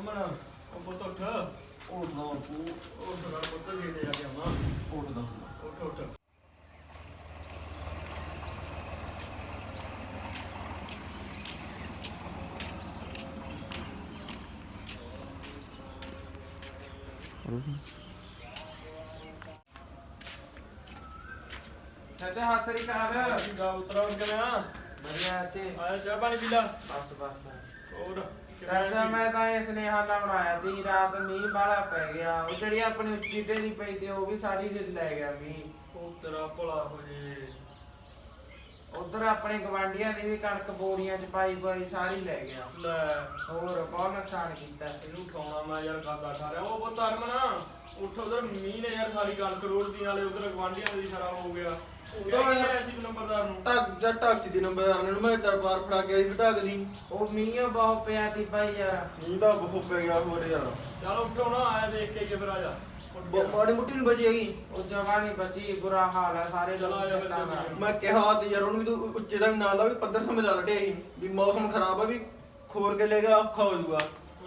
ਉਹ ਪੁੱਤ ਉੱਠ। ਤੂੰ। ਪੁੱਤ ਜਾ ਕੇ ਆਵਾਂ ਉੱਠਦਾ ਉੱਠ ਉੱਠ। ਚਾਚਾ ਹਾਸਰੀ ਕਹਾਵੇ ਅਸੀਂ ਗਾ ਉਤਰਾ ਕਿਵੇਂ ਆ? ਵਧੀਆ ਚਾਚੇ ਆਇਆ ਚਾਹ ਪਾਣੀ ਪੀ ਲਾ। ਬਸ ਬਸ। ਹੋਰ? ਚਾਚਾ ਮੈਂ ਤਾਂ ਇਸ ਨੇਹਾ ਨਾਲ ਬਣਾਇਆ ਤੀ ਰਾਤ ਮੀਂਹ ਬਾਲਾ ਪੈ ਗਿਆ। ਉਹ ਜਿਹੜੀ ਆਪਣੀ ਉੱਚੀ ਢੇਰੀ ਪਈ ਤੇ ਉਹ ਵੀ ਸਾਰੀ ਹਿੱਲ ਲੈ ਗਿਆ ਮੀਂਹ। ਉਹ ਤੇਰਾ ਭਲਾ ਹੋ ਜੇ ਉਧਰ ਆਪਣੇ ਗਵਾਂਡੀਆਂ ਦੀ ਵੀ ਕਣਕ ਬੋਰੀਆਂ ਚ ਪਾਈ ਪਾਈ ਸਾਰੀ ਲੈ ਗਿਆ। ਲੈ। ਹੋਰ ਬਹੁਤ ਨੁਕਸਾਨ ਕੀਤਾ। ਇਹਨੂੰ ਉਠਾਉਣਾ ਮੈਂ ਯਾਰ ਖਾਦਾ ਖਾ ਰਿਹਾ। ਉਹ ਪੁੱਤ ਹਰਮਨ ਉੱਠ ਉਧਰ ਮੀਂਹ ਨੇ ਯਾਰ ਖਾਲੀ ਕਣਕ ਰੋੜ ਦੀ ਨਾਲੇ ਉਧਰ ਗਵਾਂਢੀਆਂ ਦੀ ਖਰਾਬ ਹੋ ਗਿਆ। ਨੰਬਰਦਾਰ ਨੂੰ। ਟੱਕ ਜਾਂ ਟੱਕ ਚ ਦੀ ਨੰਬਰ ਆਨੇ ਨੂੰ ਮੈਂ ਦਰਬਾਰ ਫੜਾ ਕੇ ਆਈ ਢੱਕ ਦੀ। ਉਹ ਮੀਂਹ ਬਹੁਤ ਪਿਆ ਤੀ ਭਾਈ ਯਾਰ। ਨੀ ਤਾਂ ਬਹੁਤ ਪੈ ਗਿਆ ਹੋਰ ਯਾਰ। ਚਲ ਉੱਠੋ ਨਾ ਆਇਆ ਦੇਖ ਕੇ ਕਿ ਫਿਰ ਆ ਜਾ। ਉੱਠ ਬ- ਗਿਆ। ਮਾੜੀ ਮੁੱਟੀ ਨੂੰ ਬਚੀ ਹੈਗੀ? ਉਹ ਜਵਾਨੀ ਬਚੀ ਬੁਰਾ ਹਾਲ ਹੈ ਸਾਰੇ ਚਲੋ ਆ ਜਾ ਲੋਕ ਫਿਰ ਖੇਤਾਂ ਚੱਲੀਏ। ਨਾਲ। ਮੈਂ ਕਿਹਾ ਤੇ ਯਾਰ ਉਹਨੂੰ ਵੀ ਤੂੰ ਉੱਚੇ ਦਾ ਵੀ ਨਾਂ ਲਾ ਵੀ ਪੱਧਰ ਸਮੇਂ ਲਾ ਲੜੇ ਸੀ ਵੀ ਮੌਸਮ ਖਰਾਬ ਆ ਵੀ ਖੋਰ ਕੇ ਲੈ ਗਿਆ ਔਖਾ ਹੋ ਜਾਊਗਾ।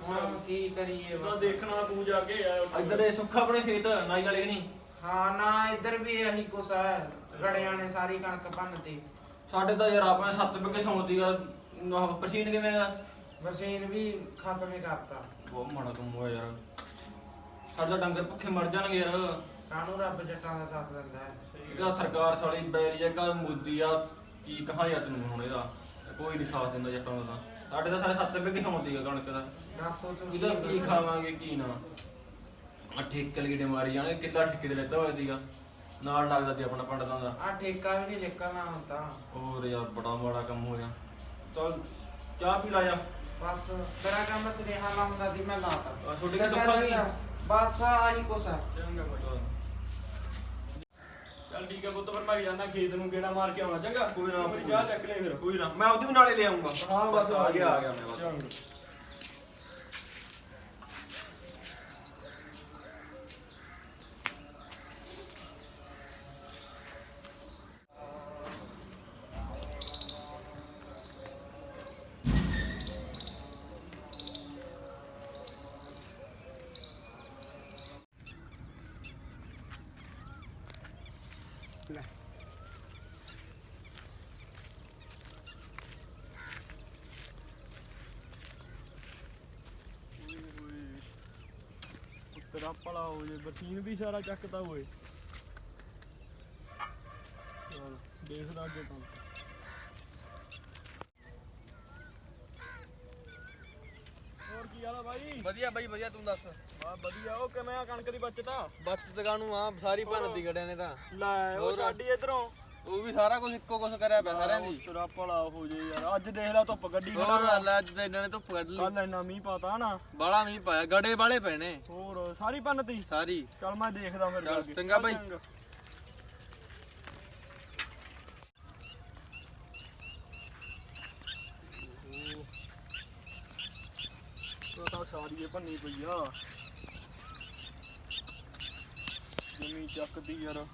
ਹੁਣ ਕੀ ਕਰੀਏ ਤਾਂ ਬਸ। ਦੇਖਣਾ ਤੂੰ ਜਾ ਕੇ ਆ ਇੱਧਰ ਇਹ ਸੁੱਖਾ ਆਪਣੇ ਖੇਤ ਨਾਈ ਵਾਲੇ ਨਹੀਂ? ਹਾਂ ਨਾ ਇੱਧਰ ਵੀ ਇਹੀ ਕੁਛ ਹੈ ਗੜਿਆਂ ਨੇ ਸਾਰੀ ਕਣਕ ਭੰਨਤੀ ਸਾਡੇ ਤਾਂ ਯਾਰ ਆਪਾਂ ਸੱਤ ਬਿੱਗੇ ਸੌਂਦੀਗਾ ਪਰਸੀਨ ਕਿਵੇਂ ਆ? ਮਸ਼ੀਨ ਵੀ ਖਤਮ ਹੀ ਕਰਤਾ। ਬਹੁਤ ਮਾੜਾ ਕੰਮ ਹੋਇਆ ਯਾਰ। ਸਾਡੇ ਡੰਗਰ ਭੁੱਖੇ ਮਰ ਜਾਣਗੇ ਯਾਰ। ਕਾਨੂੰ ਰੱਬ ਜੱਟਾਂ ਦਾ ਸਾਥ ਦਿੰਦਾ ਹੈ? ਇਹਦਾ ਸਰਕਾਰ ਸਾਲੀ ਬੈਰੀ ਜਗਾ ਮੋਦੀ ਆ ਕੀ ਕਹਾ ਯਾਰ ਤੈਨੂੰ ਹੁਣ ਇਹਦਾ? ਕੋਈ ਨਹੀਂ ਸਾਥ ਦਿੰਦਾ ਜੱਟਾਂ ਦਾ ਤਾਂ। ਸਾਡੇ ਤਾਂ ਸਾਰੇ ਸੱਤ ਬਿੱਗੇ ਸੌਂਦੀਗਾ ਕਣਕ ਦਾ। ਦੱਸ ਉਹ ਇਹਦਾ ਕੀ ਖਾਵਾਂਗੇ ਕੀ ਨਾ? ਆ ਠੇਕੇ ਲਗੀੜੇ ਮਾਰੀ ਜਾਣੇ ਕਿੱਲਾ ਠੇਕੇ ਤੇ ਲੈਤਾ ਹੋਇਆ ਸੀਗਾ। ਨਾਲ ਲੱਗਦਾ ਤੇ ਆਪਣਾ ਪੰਡਤਾਂ ਦਾ। ਆ ਠੇਕਾ ਵੀ ਨਹੀਂ ਨਿਕਲਣਾ ਹੁਣ ਤਾਂ। ਹੋਰ ਯਾਰ ਬੜਾ ਮਾੜਾ ਕੰਮ ਹੋਇਆ। ਚੱਲ ਚਾਹ ਪੀ ਲਾ ਜਾ। ਬਸ ਤੇਰਾ ਕੰਮ ਸੁਨੇਹਾ ਲਾਉਂਦਾ ਦੀ ਮੈਂ ਲਾਤਾ ਆਹ ਤੁਹਾਡੇ ਕੀ ਸੁੱਖਾ ਚਾਚਾ, ਬਸ ਆਹੀ ਹੈ ਚੰਗਾ ਚੱਲ ਠੀਕ ਹੈ ਪੁੱਤ ਫਿਰ ਮੈਂ ਜਾਣਾ ਖੇਤ ਨੂੰ ਗੇੜਾ ਮਾਰ ਕੇ ਆਉਣਾ। ਚੰਗਾ। ਕੋਈ ਨਾ, ਮੇਰੀ ਚਾਹ ਚੱਕ ਲੈ ਫਿਰ। ਕੋਈ ਨਾ। ਮੈਂ ਉਹਦੀ ਵੀ ਨਾਲੇ ਲੈ ਆਉਂਗਾ ਹਾਂ ਬਸ ਆ ਗਿਆ ਆ ਗਿਆ ਮੈਂ ਬਸ। ਤੇਰਾ ਭਲਾ ਹੋ ਜੇ ਬਰਸੀਨ ਵੀ ਸਾਰਾ ਚੱਕਦਾ ਹੋਏ। ਚਲ ਦੇਖਦਾ ਅੱਗੇ ਤਾਂ ਹੋਰ ਕੀ ਹਾਲ ਆ ਬਾਈ? ਵਧੀਆ ਬਾਈ ਵਧੀਆ ਤੂੰ ਦੱਸ? ਬਾ ਵਧੀਆ ਉਹ ਕਿਵੇਂ ਆ ਕਣਕ ਦੀ ਬਚਤ ਆ? ਬੱਸ ਦੁਕਾਨੂੰ ਆ? ਸਾਰੀ ਭੰਨਦੀ ਗੜਿਆਂ ਨੇ ਤਾਂ। ਲੈ ਉਹ ਹੋਰ? ਸਾਡੀ ਇਧਰੋਂ ਉਹ ਵੀ ਸਾਰਾ ਕੁਝ ਇੱਕੋ ਕੁਛ ਕਰਿਆ ਪਿਆ ਸਾਰਿਆਂ ਦੀ। ਤੇਰਾ ਭਲਾ ਹੋ ਜੇ ਯਾਰ। ਅੱਜ ਦੇਖ ਲੈ ਧੁੱਪ ਗੱਡੀ ਹੋਰ ਲੈ ਅੱਜ ਤਾਂ ਇਹਨਾਂ ਨੇ ਧੁੱਪ ਕੱਢ ਲਈ। ਕੱਲ ਇੰਨਾ ਮੀਂਹ ਪਾਤਾ ਨਾ। ਬਾਲਾ ਮੀਂਹ ਪਾਇਆ ਗੜੇ ਵਾਲੇ ਪੈਣੇ ਹੋਰ ਸਾਰੀ ਪੰਨਤੀ ਸਾਰੀ। ਚੱਲ ਮੈਂ ਦੇਖਦਾ ਫਿਰ ਚੱਲ। ਚੰਗਾ ਬਾਈ। ਚੰਗਾ। ਉਹ ਤਾਂ ਸਾਰੀ ਇਹ ਭੰਨੀ ਪਈ ਆ। ਜਮੀ ਚੱਕਦੀ ਯਾਰ।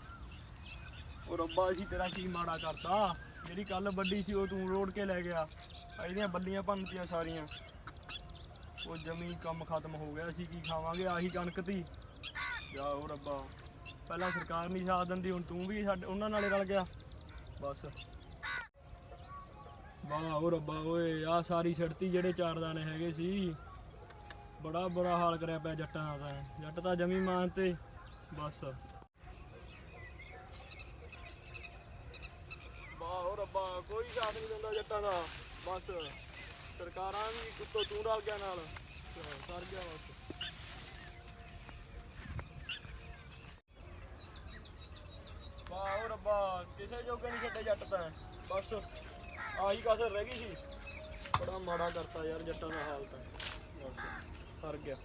ਉਹ ਰੱਬਾ ਸੀ ਤੇਰਾ ਕੀ ਮਾੜਾ ਕਰਤਾ। ਜਿਹੜੀ ਕੱਲ ਵੱਡੀ ਸੀ ਉਹ ਤੂੰ ਰੋੜ ਕੇ ਲੈ ਗਿਆ। ਇਹਦੀਆਂ ਬੱਲੀਆਂ ਭੰਨਤੀਆਂ ਸਾਰੀਆਂ। ਉਹ ਜਮੀ ਕੰਮ ਖਤਮ ਹੋ ਗਿਆ, ਅਸੀਂ ਕੀ ਖਾਵਾਂਗੇ? ਆਹੀ ਕਣਕ ਤੀ। ਜਾ ਉਹ ਰੱਬਾ। ਪਹਿਲਾਂ ਸਰਕਾਰ ਨਹੀਂ ਸਾਥ ਦਿੰਦੀ, ਹੁਣ ਤੂੰ ਵੀ ਸਾਡੇ, ਉਹਨਾਂ ਨਾਲੇ ਰਲ ਗਿਆ। ਬਸ। ਵਾਹ ਉਹ ਰੱਬਾ ਓਏ ਆ ਸਾਰੀ ਛੜਤੀ ਜਿਹੜੇ ਚਾਰ ਦਾਣੇ ਹੈਗੇ ਸੀ, ਬੜਾ ਬੁਰਾ ਹਾਲ ਕਰਿਆ ਪਿਆ ਜੱਟਾਂ ਦਾ ਜੱਟ ਤਾਂ ਜਮੀ ਮਾਨ ਤੇ, ਬਸ। ਵਾਹ ਕੋਈ ਸਾਥ ਨਹੀਂ ਦਿੰਦਾ ਜੱਟਾਂ ਦਾ। ਬਸ ਸਰਕਾਰਾਂ ਵੀ ਕੁੱਤੋਂ ਤੂੰ ਰਲ ਗਿਆ ਨਾਲ। ਚਲੋ, ਸਰ ਗਿਆ ਬਸ। ਵਾਹ ਉਹ ਰੱਬਾ ਕਿਸੇ ਜੋਗੇ ਨਹੀਂ ਛੱਡੇ ਜੱਟ ਤਾਂ ਬਸ ਆਹੀ ਕਸਰ ਰਹਿ ਗਈ ਸੀ। ਬੜਾ ਮਾੜਾ ਕਰਤਾ ਯਾਰ ਜੱਟਾਂ ਦਾ ਹਾਲ ਤਾਂ ਬਸ ਸਰ ਗਿਆ।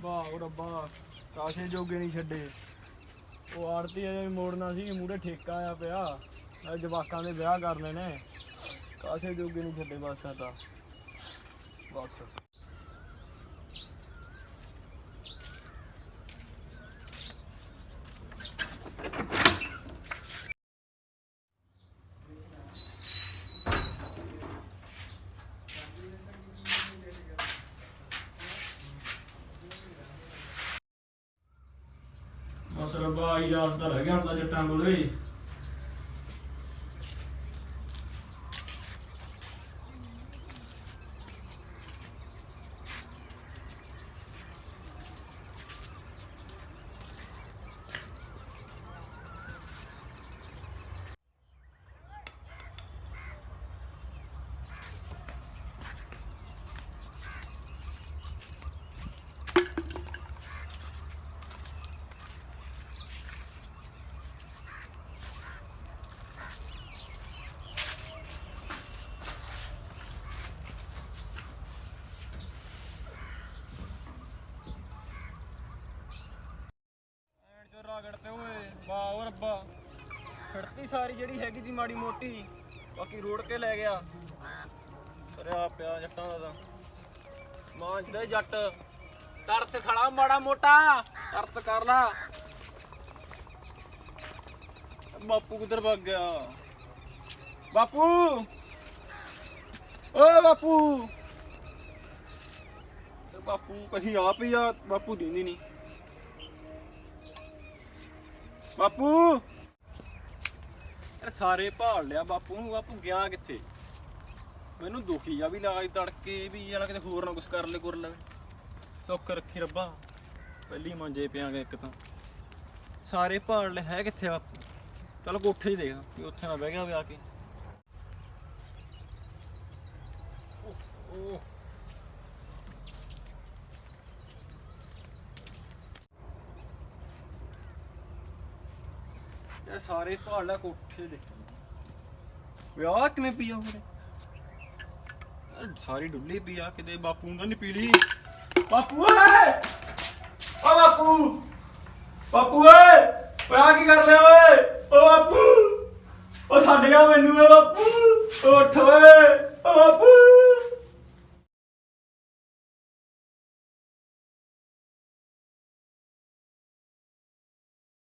ਵਾਹ ਉਹ ਰੱਬਾ, ਕਾਸ਼ੇ ਜੋਗੇ ਨਹੀਂ ਛੱਡੇ। ਉਹ ਆੜਤੀ ਅਜੇ ਮੋੜਨਾ ਸੀ ਮੂਰੇ ਠੇਕਾ ਆਇਆ ਪਿਆ। ਇਹ ਜਵਾਕਾਂ ਦੇ ਵਿਆਹ ਕਰਨੇ ਨੇ ਕਾਸ਼ੇ ਜੋਗੇ ਨਹੀਂ ਛੱਡੇ ਬਸ ਤਾਂ। ਬਸ। ਸਰਬਾ ਆਈ ਰਾਤ ਦਾ ਰਹਿ ਗਿਆ ਹੁਣ ਤਾਂ ਜੱਟਾਂ ਕੋਲੇ ਐਣ ਜੋ ਵਾਹ, ਓ ਰੱਬਾ। ਖੜਤੀ ਸਾਰੀ ਜਿਹੜੀ ਹੈਗੀ ਦੀ ਮਾੜੀ ਮੋਟੀ, ਬਾਕੀ ਰੋੜ ਕੇ ਲੈ ਗਿਆ। ਸਰਿਆ ਪਿਆ ਜੱਟਾਂ ਦਾ ਤਾਂ। ਮਾਂਜਦੇ ਜੱਟ। ਤਰਸ ਖੜਾ ਮਾੜਾ ਮੋਟਾ। ਤਰਸ ਕਰ ਲਾ। ਬਾਪੂ ਕਿੱਧਰ ਭੱਗ ਗਿਆ? ਬਾਪੂ! ਓਏ ਬਾਪੂ! ਬਾਪੂ, ਕਹੀਂ ਆਪ ਹੀ ਆ, ਬਾਪੂ ਦਿੰਦੀ ਨਹੀਂ ਬਾਪੂ। ਯਾਰ ਸਾਰੇ ਭਾਲ ਲਿਆ ਬਾਪੂ ਨੂੰ, ਬਾਪੂ ਗਿਆ ਕਿੱਥੇ? ਮੈਨੂੰ ਦੁਖੀ ਆ ਵੀ ਲਾਜ ਤੜਕੇ ਵੀ ਯਾਰ ਕਿਤੇ ਹੋਰ ਨਾ ਕੁਛ ਕਰ ਲੈ ਗੁਰ ਲਵੇ। ਸੁੱਖ ਰੱਖੀ ਰੱਬਾ। ਪਹਿਲੀ ਮੰਜੇ ਪਿਆਂਗੇ ਇੱਕ ਤਾਂ। ਸਾਰੇ ਭਾਲ ਲੈ ਹੈ ਕਿੱਥੇ ਬਾਪੂ? ਚਲ ਕੋਠੇ 'ਚ ਦੇਖਦਾ ਵੀ ਉੱਥੇ ਨਾ ਬਹਿ ਗਿਆ ਵੀ ਆ ਕੇ। ਓਹ। ਇਹ ਸਾਰੇ ਭਾਲ ਲੈ ਕੋਠੇ ਦੇ। ਵਿਆਹ ਕਿਵੇਂ ਪੀਆ ਹੋਰੇ ਸਾਰੀ ਡੁੱਲੀ ਪਈ ਆ, ਕਿਤੇ ਬਾਪੂ ਨੂੰ ਤਾਂ ਨਹੀਂ ਪੀ ਲਈ ਬਾਪੂ ਓਏ! ਓ ਬਾਪੂ! ਬਾਪੂ ਓਏ! ਓਏ ਆ ਕੀ ਕਰ ਲਿਆ ਓਏ? ਓ ਬਾਪੂ! ਓ ਛੱਡ ਗਿਆ ਮੈਨੂੰ ਓ ਬਾਪੂ! ਓ ਉੱਠ ਓਏ।